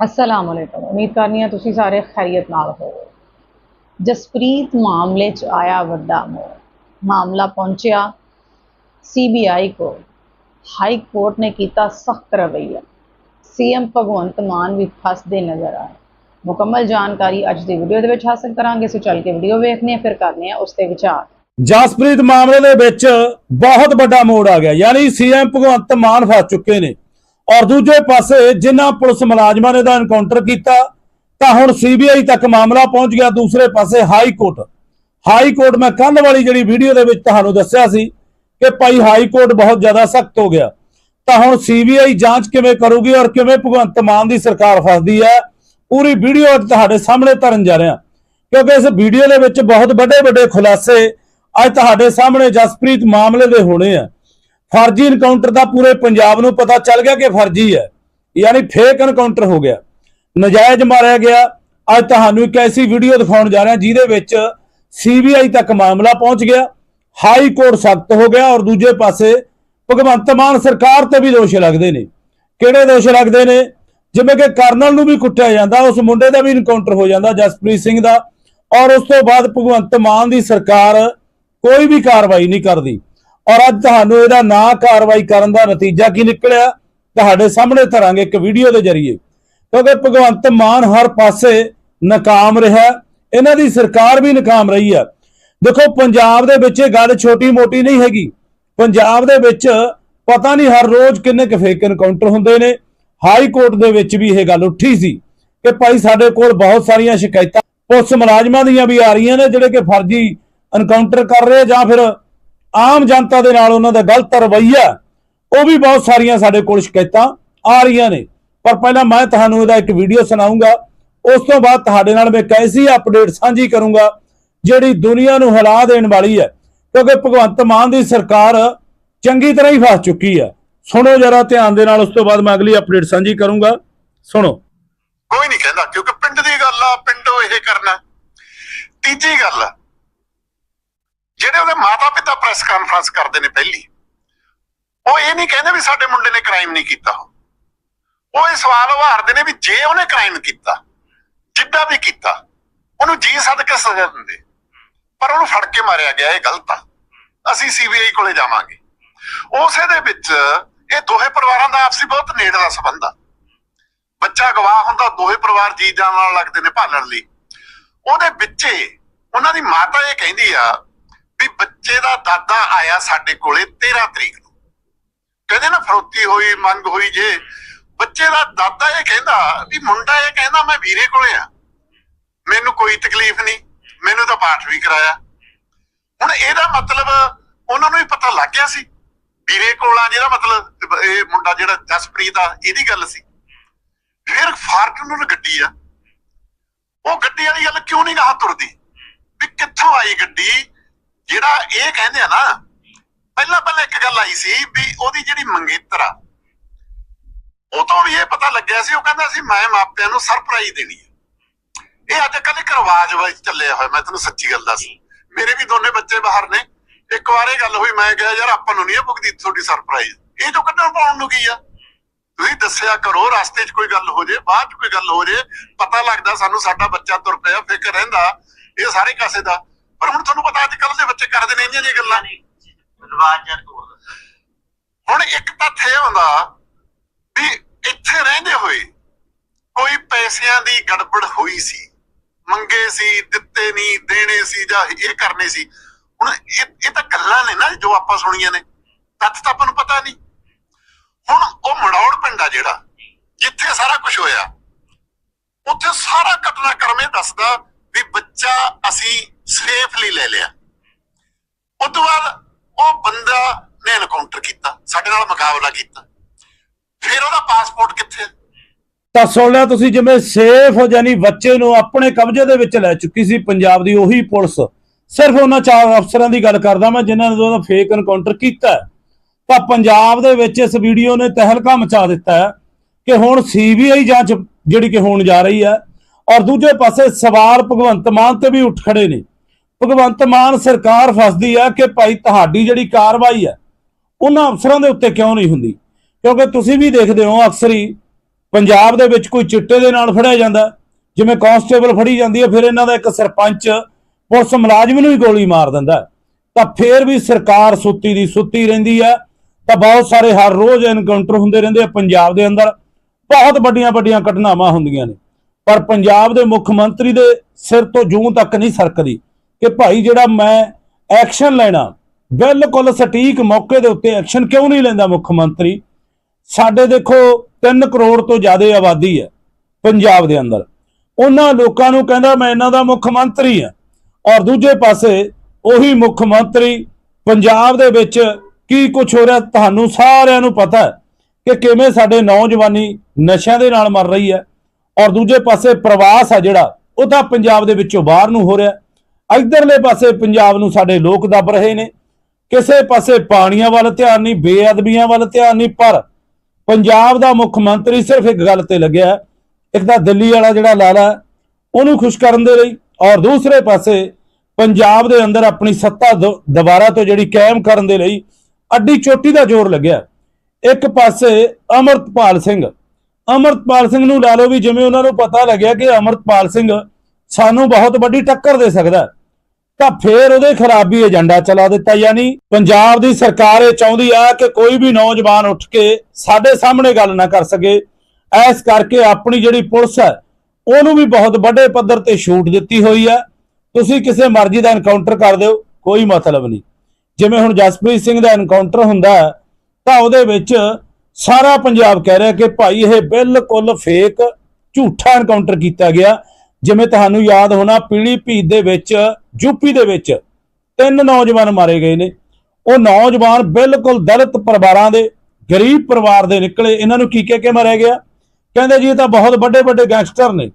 ਅਸਲਾਮ ਅਲੈਕੁਮ ਉਮੀਦ ਕਰਨੀ ਆ ਤੁਸੀਂ ਸਾਰੇ ਖੈਰੀਅਤ ਨਾਲ ਹੋਵੋ ਜਸਪ੍ਰੀਤ ਮਾਮਲੇ 'ਚ ਆਇਆ ਵੱਡਾ ਮੋੜ ਮਾਮਲਾ ਪਹੁੰਚਿਆ ਸੀਬੀਆਈ ਕੋਲ ਹਾਈ ਕੋਰਟ ਨੇ ਕੀਤਾ ਸਖਤ ਰਵੱਈਆ ਸੀਐਮ ਭਗਵੰਤ ਮਾਨ ਵੀ ਫਸਦੇ ਨਜ਼ਰ ਆਏ ਮੁਕੰਮਲ ਜਾਣਕਾਰੀ ਅੱਜ ਦੀ ਵੀਡੀਓ ਦੇ ਵਿੱਚ ਹਾਸਲ ਕਰਾਂਗੇ ਸੋ ਚੱਲ ਕੇ ਵੀਡੀਓ ਵੇਖਦੇ ਹਾਂ ਫਿਰ ਕਰਨੇ ਆ ਉਸ ਤੇ ਵਿਚਾਰ ਜਸਪ੍ਰੀਤ ਮਾਮਲੇ ਦੇ ਵਿੱਚ ਬਹੁਤ ਵੱਡਾ ਮੋੜ ਆ ਗਿਆ ਯਾਨੀ ਸੀਐਮ ਭਗਵੰਤ ਮਾਨ ਫਸ ਚੁੱਕੇ ਨੇ ਔਰ ਦੂਜੇ ਪਾਸੇ ਜਿਨ੍ਹਾਂ ਪੁਲਿਸ ਮੁਲਾਜ਼ਮਾਂ ਨੇ ਦਾ ਐਨਕਾਊਂਟਰ ਕੀਤਾ, ਤਾਂ ਹੁਣ ਸੀਬੀਆਈ ਤੱਕ ਮਾਮਲਾ ਪਹੁੰਚ ਗਿਆ। ਦੂਸਰੇ ਪਾਸੇ ਹਾਈ ਕੋਰਟ। ਹਾਈ ਕੋਰਟ ਮੈਂ ਕੱਲ ਵਾਲੀ ਜਿਹੜੀ ਵੀਡੀਓ ਦੇ ਵਿੱਚ ਤੁਹਾਨੂੰ ਦੱਸਿਆ ਸੀ ਕਿ ਭਾਈ ਹਾਈ ਕੋਰਟ ਬਹੁਤ ਜ਼ਿਆਦਾ ਸਖਤ ਹੋ ਗਿਆ। ਤਾਂ ਹੁਣ ਸੀਬੀਆਈ ਜਾਂਚ ਕਿਵੇਂ ਕਰੂਗੀ ਔਰ ਕਿਵੇਂ ਭਗਵੰਤ ਮਾਨ ਦੀ ਸਰਕਾਰ ਫਸਦੀ ਹੈ, ਪੂਰੀ ਵੀਡੀਓ ਅੱਜ ਤੁਹਾਡੇ ਸਾਹਮਣੇ ਧਰਨ ਜਾ ਰਿਹਾ। ਕਿਉਂਕਿ ਇਸ ਵੀਡੀਓ ਦੇ ਵਿੱਚ ਬਹੁਤ ਵੱਡੇ ਵੱਡੇ ਖੁਲਾਸੇ ਅੱਜ ਤੁਹਾਡੇ ਸਾਹਮਣੇ ਜਸਪ੍ਰੀਤ ਮਾਮਲੇ ਦੇ ਹੋਣੇ ਆ। ਫਰਜ਼ੀ ਇਨਕਾਊਂਟਰ ਦਾ ਪੂਰੇ ਪੰਜਾਬ ਨੂੰ ਪਤਾ ਚੱਲ ਗਿਆ ਕਿ ਫਰਜ਼ੀ ਹੈ। ਯਾਨੀ ਫੇਕ ਇਨਕਾਊਂਟਰ ਹੋ ਗਿਆ। ਨਜਾਇਜ਼ ਮਾਰਿਆ ਗਿਆ। ਅੱਜ ਤੁਹਾਨੂੰ ਇੱਕ ਐਸੀ ਵੀਡੀਓ ਦਿਖਾਉਣ ਜਾ ਰਿਹਾ ਜਿਹਦੇ ਵਿੱਚ ਸੀਬੀਆਈ ਤੱਕ ਮਾਮਲਾ ਪਹੁੰਚ ਗਿਆ। ਹਾਈ ਕੋਰਟ ਸਖਤ ਹੋ ਗਿਆ ਔਰ ਦੂਜੇ ਪਾਸੇ ਭਗਵੰਤ ਮਾਨ ਸਰਕਾਰ ਤੇ ਵੀ ਦੋਸ਼ ਲੱਗਦੇ ਨੇ। ਕਿਹੜੇ ਦੋਸ਼ ਲੱਗਦੇ ਨੇ? ਜਿਵੇਂ ਕਿ ਕਰਨਲ ਨੂੰ ਵੀ ਕੁੱਟਿਆ ਜਾਂਦਾ, ਉਸ ਮੁੰਡੇ ਦਾ ਵੀ ਇਨਕਾਊਂਟਰ ਹੋ ਜਾਂਦਾ, ਜਸਪ੍ਰੀਤ ਸਿੰਘ ਦਾ। ਔਰ ਉਸ ਤੋਂ ਬਾਅਦ ਭਗਵੰਤ ਮਾਨ ਦੀ ਸਰਕਾਰ ਕੋਈ ਵੀ ਕਾਰਵਾਈ ਨਹੀਂ ਕਰਦੀ। ਔਰ ਅੱਜ ਤੁਹਾਨੂੰ ਇਹਦਾ ਨਾ ਕਾਰਵਾਈ ਕਰਨ ਦਾ ਨਤੀਜਾ ਕੀ ਨਿਕਲਿਆ, ਤੁਹਾਡੇ ਸਾਹਮਣੇ ਧਰਾਂਗੇ ਇੱਕ ਵੀਡੀਓ ਦੇ ਜ਼ਰੀਏ। ਕਿਉਂਕਿ ਭਗਵੰਤ ਮਾਨ ਹਰ ਪਾਸੇ ਨਾਕਾਮ ਰਿਹਾ, ਇਹਨਾਂ ਦੀ ਸਰਕਾਰ ਵੀ ਨਾਕਾਮ ਰਹੀ ਆ। ਦੇਖੋ, ਪੰਜਾਬ ਦੇ ਵਿੱਚ ਇਹ ਗੱਲ ਛੋਟੀ ਮੋਟੀ ਨਹੀਂ ਹੈਗੀ। ਪੰਜਾਬ ਦੇ ਵਿੱਚ ਪਤਾ ਨਹੀਂ ਹਰ ਰੋਜ਼ ਕਿੰਨੇ ਕੁ ਫੇਕ ਐਨਕਾਊਂਟਰ ਹੁੰਦੇ ਨੇ। ਹਾਈ ਕੋਰਟ ਦੇ ਵਿੱਚ ਵੀ ਇਹ ਗੱਲ ਉੱਠੀ ਸੀ ਕਿ ਭਾਈ ਸਾਡੇ ਕੋਲ ਬਹੁਤ ਸਾਰੀਆਂ ਸ਼ਿਕਾਇਤਾਂ, ਪੁਲਿਸ ਮੁਲਾਜ਼ਮਾਂ ਦੀਆਂ ਵੀ ਆ ਰਹੀਆਂ ਨੇ, ਜਿਹੜੇ ਕਿ ਫਰਜ਼ੀ ਐਨਕਾਊਂਟਰ ਕਰ ਰਹੇ ਜਾਂ ਫਿਰ ਆਮ ਜਨਤਾ ਦੇ ਨਾਲ ਉਹਨਾਂ ਦਾ ਗਲਤ ਰਵੱਈਆ ਉਹ ਵੀ ਬਹੁਤ ਸਾਰੀਆਂ ਸਾਡੇ ਕੋਲ ਸ਼ਿਕਾਇਤਾਂ ਆ ਰਹੀਆਂ ਨੇ। ਪਰ ਪਹਿਲਾਂ ਮੈਂ ਤੁਹਾਨੂੰ ਇਹਦਾ ਇੱਕ ਵੀਡੀਓ ਸੁਣਾਉਂਗਾ। ਉਸ ਤੋਂ ਬਾਅਦ ਤੁਹਾਡੇ ਨਾਲ ਮੈਂ ਕੈਸੀ ਅਪਡੇਟ ਸਾਂਝੀ ਕਰੂੰਗਾ ਜਿਹੜੀ ਦੁਨੀਆ ਨੂੰ ਹਿਲਾ ਦੇਣ ਵਾਲੀ ਹੈ। ਕਿਉਂਕਿ ਭਗਵੰਤ ਮਾਨ ਦੀ ਸਰਕਾਰ ਚੰਗੀ ਤਰ੍ਹਾਂ ਹੀ ਫਸ ਚੁੱਕੀ ਹੈ। ਸੁਣੋ ਜਰਾ ਧਿਆਨ ਦੇ ਨਾਲ ਉਸ ਤੋਂ ਬਾਅਦ ਮੈਂ ਅਗਲੀ ਅਪਡੇਟ ਸਾਂਝੀ ਕਰੂੰਗਾ। ਸੁਣੋ। ਕੋਈ ਨਹੀਂ ਕਹਿੰਦਾ ਕਿਉਂਕਿ ਪਿੰਡ ਦੀ ਗੱਲ ਆ ਪਿੰਡੋਂ ਇਹ ਕਰਨਾ। ਤੀਜੀ ਗੱਲ ਆ, ਜਿਹੜੇ ਉਹਦੇ ਮਾਤਾ ਪਿਤਾ ਪ੍ਰੈਸ ਕਾਨਫਰੰਸ ਕਰਦੇ ਨੇ ਪਹਿਲੀ, ਉਹ ਇਹ ਨਹੀਂ ਕਹਿੰਦੇ ਵੀ ਸਾਡੇ ਮੁੰਡੇ ਨੇ ਕ੍ਰਾਈਮ ਨਹੀਂ ਕੀਤਾ। ਉਹ ਇਹ ਸਵਾਲ ਉਭਾਰਦੇ ਨੇ ਵੀ ਜੇ ਉਹਨੇ ਕ੍ਰਾਈਮ ਕੀਤਾ, ਜਿੱਦਾਂ ਵੀ ਕੀਤਾ, ਉਹਨੂੰ ਜੀ ਸਦਕੇ ਸਜ਼ਾ ਦਿੰਦੇ। ਪਰ ਉਹਨੂੰ ਫੜ ਕੇ ਮਾਰਿਆ ਗਿਆ, ਇਹ ਗਲਤ ਆ। ਅਸੀਂ ਸੀਬੀਆਈ ਕੋਲੇ ਜਾਵਾਂਗੇ। ਉਸੇ ਦੇ ਵਿੱਚ ਇਹ ਦੋਹੇ ਪਰਿਵਾਰਾਂ ਦਾ ਆਪਸੀ ਬਹੁਤ ਨੇੜਲਾ ਸੰਬੰਧ ਆ। ਬੱਚਾ ਗਵਾਹ ਹੁੰਦਾ, ਦੋਹੇ ਪਰਿਵਾਰ ਜੀ ਜਾਨ ਨਾਲ ਲੱਗਦੇ ਨੇ ਭਾਲਣ ਲਈ। ਉਹਦੇ ਵਿੱਚੇ ਉਹਨਾਂ ਦੀ ਮਾਤਾ ਇਹ ਕਹਿੰਦੀ ਆ ਵੀ ਬੱਚੇ ਦਾ ਦਾਦਾ ਆਇਆ ਸਾਡੇ ਕੋਲੇ 13 ਤਰੀਕ ਨੂੰ। ਕਹਿੰਦੇ ਨਾ, ਫਰੋਤੀ ਹੋਈ, ਮੰਗ ਹੋਈ ਜੇ। ਬੱਚੇ ਦਾ ਦਾਦਾ ਇਹ ਕਹਿੰਦਾ ਵੀ ਮੁੰਡਾ ਇਹ ਕਹਿੰਦਾ, ਮੈਂ ਵੀਰੇ ਕੋਲੇ ਆ। ਮੈਨੂੰ ਕੋਈ ਤਕਲੀਫ ਨਹੀਂ। ਮੈਨੂੰ ਤਾਂ ਪਾਠ ਵੀ ਕਰਾਇਆ। ਹੁਣ ਇਹਦਾ ਮਤਲਬ ਉਹਨਾਂ ਨੂੰ ਹੀ ਪਤਾ ਲੱਗ ਗਿਆ ਸੀ। ਵੀਰੇ ਕੋਲ ਆ ਜਿਹੜਾ ਮਤਲਬ ਇਹ ਮੁੰਡਾ ਜਿਹੜਾ ਜਸਪ੍ਰੀਤ ਆ, ਇਹਦੀ ਗੱਲ ਸੀ। ਫਿਰ ਫਾਰਚੂਨਰ ਗੱਡੀ ਆ। ਉਹ ਗੱਡੀ ਵਾਲੀ ਗੱਲ ਕਿਉਂ ਨਹੀਂ ਨਾ ਤੁਰਦੀ? ਵੀ ਕਿੱਥੋਂ ਆਈ ਗੱਡੀ? ਜਿਹੜਾ ਇਹ ਕਹਿੰਦੇ ਆ ਨਾ, ਪਹਿਲਾਂ ਪਹਿਲਾਂ ਇੱਕ ਗੱਲ ਆਈ ਸੀ ਵੀ ਉਹਦੀ ਜਿਹੜੀ ਮੰਗੇਤਰ ਆ, ਉਹ ਤੋਂ ਵੀ ਇਹ ਪਤਾ ਲੱਗਿਆ ਸੀ, ਉਹ ਕਹਿੰਦਾ ਸੀ ਮੈਂ ਮਾਪਿਆਂ ਨੂੰ ਸਰਪ੍ਰਾਈਜ਼ ਦੇਣੀ ਹੈ ਇਹ ਅੱਜ ਕੱਲ੍ਹ ਇੱਕ ਰਿਵਾਜ ਵਿੱਚ ਚੱਲਿਆ ਹੋਇਆ, ਮੈਂ ਤੁਹਾਨੂੰ ਸੱਚੀ ਗੱਲ ਦੱਸ। ਮੇਰੇ ਵੀ ਦੋਨੇ ਬੱਚੇ ਬਾਹਰ ਨੇ। ਇੱਕ ਵਾਰ ਇਹ ਗੱਲ ਹੋਈ, ਮੈਂ ਕਿਹਾ, ਯਾਰ, ਆਪਾਂ ਨੂੰ ਨਹੀਂ ਇਹ ਭੁਗਦੀ ਤੁਹਾਡੀ ਸਰਪ੍ਰਾਈਜ਼। ਇਹ ਜੋ ਕੱਢਣ ਪਾਉਣ ਨੂੰ ਕੀ ਆ? ਤੁਸੀਂ ਦੱਸਿਆ ਕਰੋ, ਰਸਤੇ 'ਚ ਕੋਈ ਗੱਲ ਹੋ ਜੇ, ਬਾਅਦ 'ਚ ਕੋਈ ਗੱਲ ਹੋ ਜੇ, ਪਤਾ ਲੱਗਦਾ ਸਾਨੂੰ ਸਾਡਾ ਬੱਚਾ ਤੁਰ ਪਿਆ, ਫਿਕਰ ਰਹਿੰਦਾ, ਇਹ ਸਾਰੇ ਕਾਸੇ ਦਾ। ਪਰ ਹੁਣ ਤੁਹਾਨੂੰ ਪਤਾ ਅੱਜ ਕੱਲ੍ਹ ਦੇ ਬੱਚੇ ਕਰਦੇ ਨੇ ਇੰਨੀਆਂ ਜਿਹੀਆਂ ਗੱਲਾਂ। ਰਿਵਾਜ ਜਾਂ ਤੋੜ ਹੁਣ ਇੱਕ ਤੱਥ ਇਹ ਹੁੰਦਾ ਵੀ ਇੱਥੇ ਰਹਿੰਦੇ ਹੋਏ ਕੋਈ ਪੈਸਿਆਂ ਦੀ ਗੜਬੜ ਹੋਈ ਸੀ ਮੰਗੇ ਸੀ ਦਿੱਤੇ ਨਹੀਂ ਦੇਣੇ ਸੀ ਜਾਂ ਇਹ ਕਰਨੇ ਸੀ। ਹੁਣ ਇਹ ਇਹ ਤਾਂ ਗੱਲਾਂ ਨੇ ਨਾ ਜੋ ਆਪਾਂ ਸੁਣੀਆਂ ਨੇ। ਤੱਥ ਤਾਂ ਆਪਾਂ ਨੂੰ ਪਤਾ ਨਹੀਂ। ਹੁਣ ਉਹ ਮੜੌੜ ਪਿੰਡ ਆ ਜਿਹੜਾ ਜਿੱਥੇ ਸਾਰਾ ਕੁਝ ਹੋਇਆ ਉੱਥੇ ਸਾਰਾ ਘਟਨਾਕ੍ਰਮ ਇਹ ਦੱਸਦਾ ਵੀ ਬੱਚਾ ਅਸੀਂ ਸੇਫਲੀ ਲੈ ਲਿਆ। ਉਸ ਤੋਂ ਬਾਅਦ ਉਹ ਬੰਦਾ ਨੇ ਐਨਕਾਊਂਟਰ ਕੀਤਾ, ਸਾਡੇ ਨਾਲ ਮੁਕਾਬਲਾ ਕੀਤਾ। ਫਿਰ ਉਹਦਾ ਪਾਸਪੋਰਟ ਕਿੱਥੇ ਤਾਂ ਸੁਣ ਲਿਆ ਤੁਸੀਂ, ਜਿਵੇਂ ਸੇਫ ਯਾਨੀ ਬੱਚੇ ਨੂੰ ਆਪਣੇ ਕਬਜ਼ੇ ਦੇ ਵਿੱਚ ਲੈ ਚੁੱਕੀ ਸੀ ਪੰਜਾਬ ਦੀ ਉਹੀ ਪੁਲਿਸ। ਸਿਰਫ ਉਹਨਾਂ ਚਾਰ ਅਫਸਰਾਂ ਦੀ ਗੱਲ ਕਰਦਾ ਮੈਂ, ਜਿਨ੍ਹਾਂ ਨੇ ਉਹਦਾ ਫੇਕ ਐਨਕਾਊਂਟਰ ਕੀਤਾ ਤਾਂ ਪੰਜਾਬ ਦੇ ਵਿੱਚ ਇਸ ਵੀਡੀਓ ਨੇ ਤਹਿਲਕਾ ਮਚਾ ਦਿੱਤਾ ਹੈ ਕਿ ਹੁਣ ਸੀਬੀਆਈ ਜਾਂਚ ਜਿਹੜੀ ਕਿ ਹੋਣ ਜਾ ਰਹੀ ਹੈ। ਔਰ ਦੂਜੇ ਪਾਸੇ ਸਵਾਲ ਭਗਵੰਤ ਮਾਨ ਤੇ ਵੀ ਉੱਠ ਖੜੇ ਨੇ। ਭਗਵੰਤ ਮਾਨ ਸਰਕਾਰ ਫਸਦੀ ਹੈ ਕਿ ਭਾਈ ਤੁਹਾਡੀ ਜਿਹੜੀ ਕਾਰਵਾਈ ਹੈ ਉਹਨਾਂ ਅਫਸਰਾਂ ਦੇ ਉੱਤੇ ਕਿਉਂ ਨਹੀਂ ਹੁੰਦੀ? ਕਿਉਂਕਿ ਤੁਸੀਂ ਵੀ ਦੇਖਦੇ ਹੋ ਅਕਸਰ ਹੀ ਪੰਜਾਬ ਦੇ ਵਿੱਚ ਕੋਈ ਚਿੱਟੇ ਦੇ ਨਾਲ ਫੜਿਆ ਜਾਂਦਾ, ਜਿਵੇਂ ਕਾਂਸਟੇਬਲ ਫੜੀ ਜਾਂਦੀ ਹੈ ਫਿਰ ਇਹਨਾਂ ਦਾ ਇੱਕ ਸਰਪੰਚ ਪੁਲਿਸ ਮੁਲਾਜ਼ਮ ਨੂੰ ਹੀ ਗੋਲੀ ਮਾਰ ਦਿੰਦਾ ਤਾਂ ਫਿਰ ਵੀ ਸਰਕਾਰ ਸੁੱਤੀ ਦੀ ਸੁੱਤੀ ਰਹਿੰਦੀ ਹੈ ਤਾਂ ਬਹੁਤ ਸਾਰੇ ਹਰ ਰੋਜ਼ ਐਨਕਾਊਂਟਰ ਹੁੰਦੇ ਰਹਿੰਦੇ ਆ ਪੰਜਾਬ ਦੇ ਅੰਦਰ। ਬਹੁਤ ਵੱਡੀਆਂ ਵੱਡੀਆਂ ਘਟਨਾਵਾਂ ਹੁੰਦੀਆਂ ਨੇ। ਪਰ ਪੰਜਾਬ ਦੇ ਮੁੱਖ ਮੰਤਰੀ ਦੇ ਸਿਰ ਤੋਂ ਜੂੰ ਤੱਕ ਨਹੀਂ ਸਰਕਦੀ। ਕਿ ਭਾਈ ਜਿਹੜਾ ਮੈਂ ਐਕਸ਼ਨ ਲੈਣਾ, ਬਿਲਕੁਲ ਸਟੀਕ ਮੌਕੇ ਦੇ ਉੱਤੇ ਐਕਸ਼ਨ ਕਿਉਂ ਨਹੀਂ ਲੈਂਦਾ ਮੁੱਖ ਮੰਤਰੀ? ਸਾਡੇ ਦੇਖੋ 3 ਕਰੋੜ ਤੋਂ ਜ਼ਿਆਦਾ ਆਬਾਦੀ ਹੈ ਪੰਜਾਬ ਦੇ ਅੰਦਰ। ਉਹਨਾਂ ਲੋਕਾਂ ਨੂੰ ਕਹਿੰਦਾ, ਮੈਂ ਇਹਨਾਂ ਦਾ ਮੁੱਖ ਮੰਤਰੀ ਹਾਂ। ਔਰ ਦੂਜੇ ਪਾਸੇ ਉਹੀ ਮੁੱਖ ਮੰਤਰੀ ਪੰਜਾਬ ਦੇ ਵਿੱਚ ਕੀ ਕੁਝ ਹੋ ਰਿਹਾ, ਤੁਹਾਨੂੰ ਸਾਰਿਆਂ ਨੂੰ ਪਤਾ ਹੈ ਕਿ ਕਿਵੇਂ ਸਾਡੇ ਨੌਜਵਾਨੀ ਨਸ਼ਿਆਂ ਦੇ ਨਾਲ ਮਰ ਰਹੀ ਹੈ। ਔਰ ਦੂਜੇ ਪਾਸੇ ਪ੍ਰਵਾਸ ਆ ਜਿਹੜਾ, ਉਹ ਤਾਂ ਪੰਜਾਬ ਦੇ ਵਿੱਚੋਂ ਬਾਹਰ ਨੂੰ ਹੋ ਰਿਹਾ। ਇਧਰਲੇ ਪਾਸੇ ਪੰਜਾਬ ਨੂੰ ਸਾਡੇ ਲੋਕ ਦੱਬ ਰਹੇ ਨੇ। ਕਿਸੇ ਪਾਸੇ ਪਾਣੀਆਂ ਵੱਲ ਧਿਆਨ ਨਹੀਂ, ਬੇਅਦਬੀਆਂ ਵੱਲ ਧਿਆਨ ਨਹੀਂ, ਪਰ ਪੰਜਾਬ ਦਾ ਮੁੱਖ ਮੰਤਰੀ ਸਿਰਫ ਇੱਕ ਗੱਲ ਤੇ ਲੱਗਿਆ ਇੱਕ ਤਾਂ ਦਿੱਲੀ ਵਾਲਾ ਜਿਹੜਾ ਲਾਲਾ ਉਹਨੂੰ ਖੁਸ਼ ਕਰਨ ਦੇ ਲਈ ਔਰ ਦੂਸਰੇ ਪਾਸੇ ਪੰਜਾਬ ਦੇ ਅੰਦਰ ਆਪਣੀ ਸੱਤਾ ਦੁ- ਦੁਬਾਰਾ ਤੋਂ ਜਿਹੜੀ ਕਾਇਮ ਕਰਨ ਦੇ ਲਈ ਅੱਡੀ ਚੋਟੀ ਦਾ ਜ਼ੋਰ ਲੱਗਿਆ ਇੱਕ ਪਾਸੇ ਅਮਰਤਪਾਲ ਸਿੰਘ। ਅਮਰਤਪਾਲ ਸਿੰਘ ਨੂੰ ਲਾ ਲਓ ਵੀ ਜਿਵੇਂ ਉਹਨਾਂ ਨੂੰ ਪਤਾ ਲੱਗਿਆ ਕਿ ਅਮਰਤਪਾਲ ਸਿੰਘ ਸਾਨੂੰ ਬਹੁਤ ਵੱਡੀ ਟੱਕਰ ਦੇ ਸਕਦਾ ਤਾਂ ਫੇਰ ਉਹਦੇ ਖਿਲਾਫ ਵੀ ਏਜੰਡਾ ਚਲਾ ਦਿੱਤਾ ਯਾਨੀ ਪੰਜਾਬ ਦੀ ਸਰਕਾਰ ਇਹ ਚਾਹੁੰਦੀ ਆ ਕਿ ਕੋਈ ਵੀ ਨੌਜਵਾਨ ਉੱਠ ਕੇ ਸਾਡੇ ਸਾਹਮਣੇ ਗੱਲ ਨਾ ਕਰ ਸਕੇ। ਐਸ ਕਰਕੇ ਆਪਣੀ ਜਿਹੜੀ ਪੁਲਿਸ ਹੈ, ਉਹਨੂੰ ਵੀ ਬਹੁਤ ਵੱਡੇ ਪੱਧਰ ਤੇ ਛੂਟ ਦਿੱਤੀ ਹੋਈ ਹੈ ਤੁਸੀਂ ਕਿਸੇ ਮਰਜ਼ੀ ਦਾ ਐਨਕਾਊਂਟਰ ਕਰ ਦਿਓ, ਕੋਈ ਮਤਲਬ ਨਹੀਂ। ਜਿਵੇਂ ਹੁਣ ਜਸਪ੍ਰੀਤ ਸਿੰਘ ਦਾ ਐਨਕਾਊਂਟਰ ਹੁੰਦਾ ਤਾਂ ਉਹਦੇ ਵਿੱਚ ਸਾਰਾ ਪੰਜਾਬ ਕਹਿ ਰਿਹਾ ਕਿ ਭਾਈ ਇਹ ਬਿਲਕੁਲ ਫੇਕ ਝੂਠਾ ਐਨਕਾਊਂਟਰ ਕੀਤਾ ਗਿਆ। ਜਿਵੇਂ ਤੁਹਾਨੂੰ ਯਾਦ ਹੋਣਾ, ਪੀਲੀ ਭੀਤ ਦੇ ਵਿੱਚ, ਯੂਪੀ ਦੇ ਵਿੱਚ ਤਿੰਨ ਨੌਜਵਾਨ ਮਾਰੇ ਗਏ ਨੇ। ਉਹ ਨੌਜਵਾਨ ਬਿਲਕੁਲ ਦਲਿਤ ਪਰਿਵਾਰਾਂ ਦੇ, ਗਰੀਬ ਪਰਿਵਾਰ ਦੇ ਨਿਕਲੇ। ਇਹਨਾਂ ਨੂੰ ਕੀ ਕਹਿ ਕੇ ਮਾਰਿਆ ਗਿਆ? ਕਹਿੰਦੇ ਜੀ ਇਹ ਤਾਂ ਬਹੁਤ ਵੱਡੇ ਵੱਡੇ ਗੈਂਗਸਟਰ ਨੇ।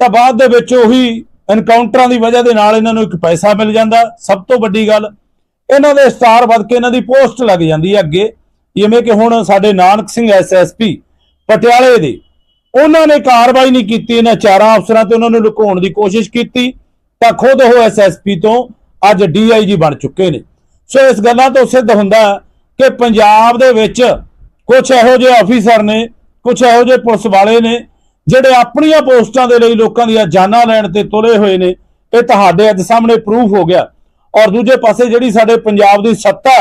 ਤਾਂ ਬਾਅਦ ਦੇ ਵਿੱਚ ਉਹੀ ਐਨਕਾਊਂਟਰਾਂ ਦੀ ਵਜ੍ਹਾ ਦੇ ਨਾਲ ਇਹਨਾਂ ਨੂੰ ਇੱਕ ਪੈਸਾ ਮਿਲ ਜਾਂਦਾ, ਸਭ ਤੋਂ ਵੱਡੀ ਗੱਲ। ਇਹਨਾਂ ਦੇ ਸਟਾਰ ਵੱਧ ਕੇ ਇਹਨਾਂ ਦੀ ਪੋਸਟ ਲੱਗ ਜਾਂਦੀ ਹੈ ਅੱਗੇ। ਜਿਵੇਂ ਕਿ ਹੁਣ ਸਾਡੇ ਨਾਨਕ ਸਿੰਘ ਐਸਐਸਪੀ ਪਟਿਆਲੇ ਦੇ ਉਹਨਾਂ ਨੇ ਕਾਰਵਾਈ ਨਹੀਂ ਕੀਤੀ, ਇਹਨਾਂ ਚਾਰਾਂ ਅਫਸਰਾਂ ਤੇ ਉਹਨਾਂ ਨੂੰ ਲੁਕਾਉਣ ਦੀ ਕੋਸ਼ਿਸ਼ ਕੀਤੀ, ਤਾਂ ਖੁਦ ਉਹ ਐਸਐਸਪੀ ਤੋਂ ਅੱਜ ਡੀਆਈਜੀ ਬਣ ਚੁੱਕੇ ਨੇ। ਸੋ ਇਸ ਗੱਲਾਂ ਤੋਂ ਸਿੱਧ ਹੁੰਦਾ ਕਿ ਪੰਜਾਬ ਦੇ ਵਿੱਚ ਕੁਝ ਇਹੋ ਜਿਹੇ ਅਫੀਸਰ ਨੇ ਕੁਝ ਇਹੋ ਜਿਹੇ ਪੁਲਿਸ ਵਾਲੇ ਨੇ, ਜਿਹੜੇ ਆਪਣੀਆਂ ਪੋਸਟਾਂ ਦੇ ਲਈ ਲੋਕਾਂ ਦੀਆਂ ਜਾਨਾਂ ਲੈਣ ਤੇ ਤੁਲੇ ਹੋਏ ਨੇ, ਇਹ ਤੁਹਾਡੇ ਅੱਜ ਸਾਹਮਣੇ ਪ੍ਰੂਫ ਹੋ ਗਿਆ। ਔਰ ਦੂਜੇ ਪਾਸੇ ਜਿਹੜੀ ਸਾਡੇ ਪੰਜਾਬ ਦੀ ਸੱਤਾ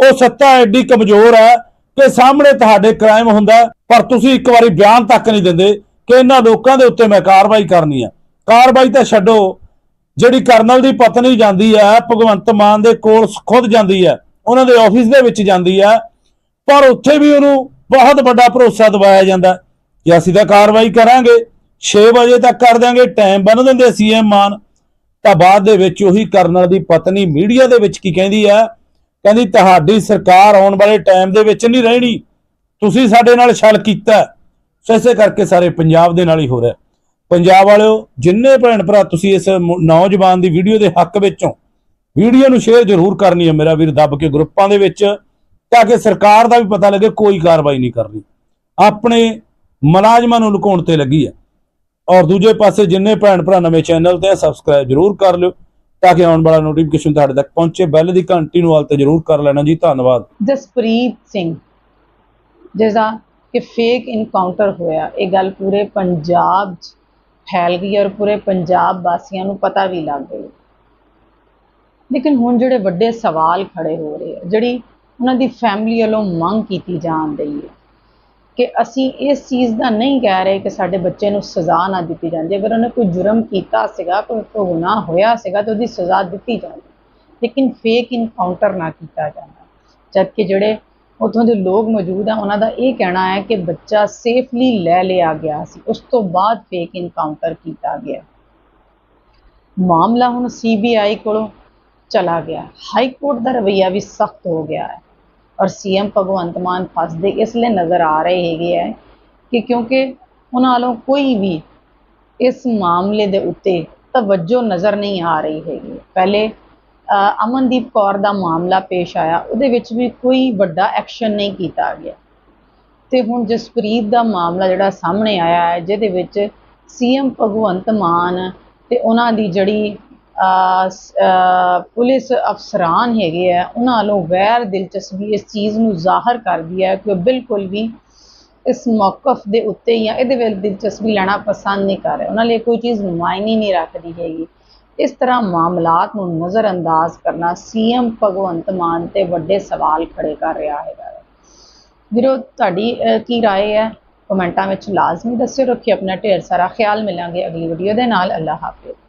ਉਹ ਸੱਤਾ ਐਡੀ ਕਮਜ਼ੋਰ ਹੈ ਕਿ ਸਾਹਮਣੇ ਤੁਹਾਡੇ ਕ੍ਰਾਈਮ ਹੁੰਦਾ ਪਰ ਤੁਸੀਂ ਇੱਕ ਵਾਰੀ ਬਿਆਨ ਤੱਕ ਨਹੀਂ ਦਿੰਦੇ ਕਿ ਇਹਨਾਂ ਲੋਕਾਂ ਦੇ ਉੱਤੇ ਮੈਂ ਕਾਰਵਾਈ ਕਰਨੀ ਹੈ। ਕਾਰਵਾਈ ਤਾਂ ਛੱਡੋ। ਜਿਹੜੀ ਕਰਨਲ ਦੀ ਪਤਨੀ ਜਾਂਦੀ ਹੈ, ਭਗਵੰਤ ਮਾਨ ਦੇ ਕੋਲ ਖੁਦ ਜਾਂਦੀ ਹੈ, ਉਹਨਾਂ ਦੇ ਆਫਿਸ ਦੇ ਵਿੱਚ ਜਾਂਦੀ ਹੈ, ਪਰ ਉੱਥੇ ਵੀ ਉਹਨੂੰ ਬਹੁਤ ਵੱਡਾ ਭਰੋਸਾ ਦਵਾਇਆ ਜਾਂਦਾ ਕਿ ਅਸੀਂ ਤਾਂ ਕਾਰਵਾਈ ਕਰਾਂਗੇ। 6 ਵਜੇ ਤੱਕ ਕਰ ਦਾਂਗੇ ਟਾਈਮ ਬੰਨ ਦਿੰਦੇ ਸੀਐਮ ਮਾਨ। ਤਾਂ ਬਾਅਦ ਦੇ ਵਿੱਚ ਉਹੀ ਕਰਨਲ ਦੀ ਪਤਨੀ ਮੀਡੀਆ ਦੇ ਵਿੱਚ ਕੀ ਕਹਿੰਦੀ ਹੈ ਕਹਿੰਦੀ ਤੁਹਾਡੀ ਸਰਕਾਰ ਆਉਣ ਵਾਲੇ ਟਾਈਮ ਦੇ ਵਿੱਚ ਨਹੀਂ ਰਹਿਣੀ। ਤੁਸੀਂ ਸਾਡੇ ਨਾਲ ਛਲ ਕੀਤਾ। ਸੋ ਇਸੇ ਕਰਕੇ ਸਾਰੇ ਪੰਜਾਬ ਦੇ ਨਾਲ ਹੀ ਹੋ ਰਿਹਾ। ਪੰਜਾਬ ਵਾਲਿਓ, ਜਿੰਨੇ ਭੈਣ ਭਰਾ ਤੁਸੀਂ ਇਸ ਨੌਜਵਾਨ ਦੀ ਵੀਡੀਓ ਦੇ ਹੱਕ ਵਿੱਚੋਂ ਵੀਡੀਓ ਨੂੰ ਸ਼ੇਅਰ ਜ਼ਰੂਰ ਕਰਨੀ ਹੈ ਮੇਰਾ ਵੀਰ, ਦੱਬ ਕੇ ਗਰੁੱਪਾਂ ਦੇ ਵਿੱਚ, ਤਾਂ ਕਿ ਸਰਕਾਰ ਦਾ ਵੀ ਪਤਾ ਲੱਗੇ ਕੋਈ ਕਾਰਵਾਈ ਨਹੀਂ ਕਰਨੀ ਆਪਣੇ ਮੁਲਾਜ਼ਮਾਂ ਨੂੰ ਲੁਕਾਉਣ ਤੇ ਲੱਗੀ ਹੈ। ਔਰ ਦੂਜੇ ਪਾਸੇ ਜਿੰਨੇ ਭੈਣ ਭਰਾ ਨਵੇਂ ਚੈਨਲ ਤੇ ਸਬਸਕ੍ਰਾਈਬ ਜ਼ਰੂਰ ਕਰ ਲਿਓ। ਤਾਂ ਕਿ ਆਉਣ ਵਾਲਾ ਨੋਟੀਫਿਕੇਸ਼ਨ ਤੁਹਾਡੇ ਤੱਕ ਪਹੁੰਚੇ। ਬੈਲ ਦੀ ਘੰਟੀ ਨੂੰ ਹਾਲ ਤੇ ਜ਼ਰੂਰ ਕਰ ਲੈਣਾ ਜੀ। ਧੰਨਵਾਦ। ਜਸਪ੍ਰੀਤ ਸਿੰਘ, ਜਿਹਦਾ ਕਿ ਫੇਕ ਇਨਕਾਊਂਟਰ ਹੋਇਆ। ਇਹ ਗੱਲ ਪੂਰੇ ਪੰਜਾਬ 'ਚ ਫੈਲ ਗਈ ਔਰ ਪੂਰੇ ਪੰਜਾਬ ਵਾਸੀਆਂ ਨੂੰ ਪਤਾ ਵੀ ਲੱਗ ਗਈ ਲੇਕਿਨ ਹੁਣ ਜਿਹੜੇ ਵੱਡੇ ਸਵਾਲ ਖੜੇ ਹੋ ਰਹੇ ਆ, ਜਿਹੜੀ ਉਹਨਾਂ ਦੀ ਫੈਮਿਲੀ ਵੱਲੋਂ ਮੰਗ ਕੀਤੀ ਜਾਣ ਰਹੀ ਹੈ ਕਿ ਅਸੀਂ ਇਸ ਚੀਜ਼ ਦਾ ਨਹੀਂ ਕਹਿ ਰਹੇ ਕਿ ਸਾਡੇ ਬੱਚੇ ਨੂੰ ਸਜ਼ਾ ਨਾ ਦਿੱਤੀ ਜਾਂਦੀ। ਅਗਰ ਉਹਨੇ ਕੋਈ ਜੁਰਮ ਕੀਤਾ ਸੀਗਾ, ਕੋਈ ਤੋਂ ਗੁਨਾਹ ਹੋਇਆ ਸੀਗਾ, ਤਾਂ ਉਹਦੀ ਸਜ਼ਾ ਦਿੱਤੀ ਜਾਂਦੀ। ਲੇਕਿਨ ਫੇਕ ਇਨਕਾਊਂਟਰ ਨਾ ਕੀਤਾ ਜਾਂਦਾ। ਜਦਕਿ ਜਿਹੜੇ ਉੱਥੋਂ ਦੇ ਲੋਕ ਮੌਜੂਦ ਆ, ਉਹਨਾਂ ਦਾ ਇਹ ਕਹਿਣਾ ਹੈ ਕਿ ਬੱਚਾ ਸੇਫਲੀ ਲੈ ਲਿਆ ਗਿਆ ਸੀ। ਉਸ ਤੋਂ ਬਾਅਦ ਫੇਕ ਇਨਕਾਊਂਟਰ ਕੀਤਾ ਗਿਆ। ਮਾਮਲਾ ਹੁਣ ਸੀਬੀਆਈ ਕੋਲੋਂ ਚਲਾ ਗਿਆ। ਹਾਈ ਕੋਰਟ ਦਾ ਰਵੱਈਆ ਵੀ ਸਖਤ ਹੋ ਗਿਆ ਹੈ। ਔਰ ਸੀਐਮ ਭਗਵੰਤ ਮਾਨ ਫਸਦੇ ਇਸ ਲਈ ਨਜ਼ਰ ਆ ਰਹੇ ਹੈਗੇ ਹੈ ਕਿ ਕਿਉਂਕਿ ਉਹਨਾਂ ਵੱਲੋਂ ਕੋਈ ਵੀ ਇਸ ਮਾਮਲੇ ਦੇ ਉੱਤੇ ਤਵੱਜੋ ਨਜ਼ਰ ਨਹੀਂ ਆ ਰਹੀ ਹੈਗੀ। ਪਹਿਲੇ ਅਮਨਦੀਪ ਕੌਰ ਦਾ ਮਾਮਲਾ ਪੇਸ਼ ਆਇਆ, ਉਹਦੇ ਵਿੱਚ ਵੀ ਕੋਈ ਵੱਡਾ ਐਕਸ਼ਨ ਨਹੀਂ ਕੀਤਾ ਗਿਆ। ਤੇ ਹੁਣ ਜਸਪ੍ਰੀਤ ਦਾ ਮਾਮਲਾ ਜਿਹੜਾ ਸਾਹਮਣੇ ਆਇਆ ਹੈ, ਜਿਹਦੇ ਵਿੱਚ ਸੀਐਮ ਭਗਵੰਤ ਮਾਨ ਤੇ ਉਹਨਾਂ ਦੀ ਜਿਹੜੀ ਪੁਲਿਸ ਅਫਸਰਾਨ ਹੈਗੇ ਆ ਉਹਨਾਂ ਵੱਲੋਂ ਗੈਰ ਦਿਲਚਸਪੀ ਇਸ ਚੀਜ਼ ਨੂੰ ਜ਼ਾਹਰ ਕਰਦੀ ਹੈ ਕਿ ਉਹ ਬਿਲਕੁਲ ਵੀ ਇਸ ਮੌਕਫ ਦੇ ਉੱਤੇ ਜਾਂ ਇਹਦੇ ਵਿੱਚ ਦਿਲਚਸਪੀ ਲੈਣਾ ਪਸੰਦ ਨਹੀਂ ਕਰ ਰਹੇ ਉਹਨਾਂ ਲਈ ਕੋਈ ਚੀਜ਼ ਮਾਇਨੇ ਨਹੀਂ ਰੱਖਦੀ ਹੈਗੀ ਇਸ ਤਰ੍ਹਾਂ ਮਾਮਲਾਤ ਨੂੰ ਨਜ਼ਰਅੰਦਾਜ਼ ਕਰਨਾ ਸੀਐਮ ਭਗਵੰਤ ਮਾਨ ਤੇ ਵੱਡੇ ਸਵਾਲ ਖੜੇ ਕਰ ਰਿਹਾ ਹੈਗਾ ਵੀਰੋ ਤੁਹਾਡੀ ਅਹ, ਕੀ رائے ਹੈ ਕਮੈਂਟਾਂ ਵਿੱਚ ਲਾਜ਼ਮੀ ਦੱਸਿਓ ਰੱਖਿਓ ਆਪਣਾ ਢੇਰ ਸਾਰਾ ਖਿਆਲ ਮਿਲਾਂਗੇ ਅਗਲੀ ਵੀਡੀਓ ਦੇ ਨਾਲ ਅੱਲਾਹ ਹਾਫਿਜ਼